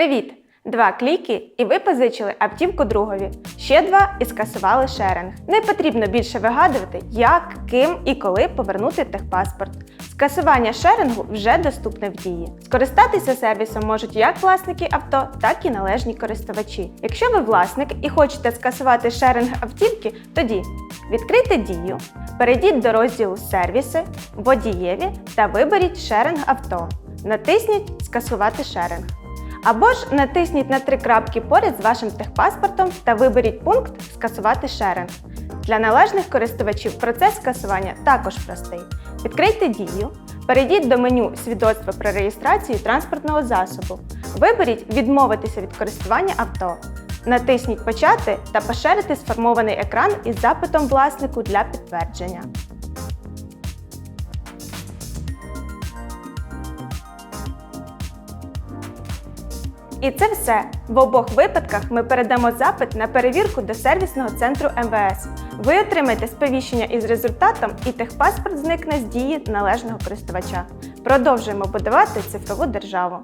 Привіт! Два кліки, і ви позичили автівку другові. Ще два і скасували шеринг. Не потрібно більше вигадувати, як, ким і коли повернути техпаспорт. Скасування шерингу вже доступне в дії. Скористатися сервісом можуть як власники авто, так і належні користувачі. Якщо ви власник і хочете скасувати шеринг автівки, тоді відкрийте дію, перейдіть до розділу Сервіси, водієві та виберіть шеринг авто. Натисніть Скасувати шеринг. Або ж натисніть на три крапки поряд з вашим техпаспортом та виберіть пункт Скасувати шеринг. Для належних користувачів процес скасування також простий. Відкрийте дію, перейдіть до меню Свідоцтво про реєстрацію транспортного засобу. Виберіть Відмовитися від користування авто. Натисніть Почати та поширити сформований екран із запитом власнику для підтвердження. І це все. В обох випадках ми передамо запит на перевірку до сервісного центру МВС. Ви отримаєте сповіщення із результатом, і техпаспорт зникне з дії належного користувача. Продовжуємо будувати цифрову державу.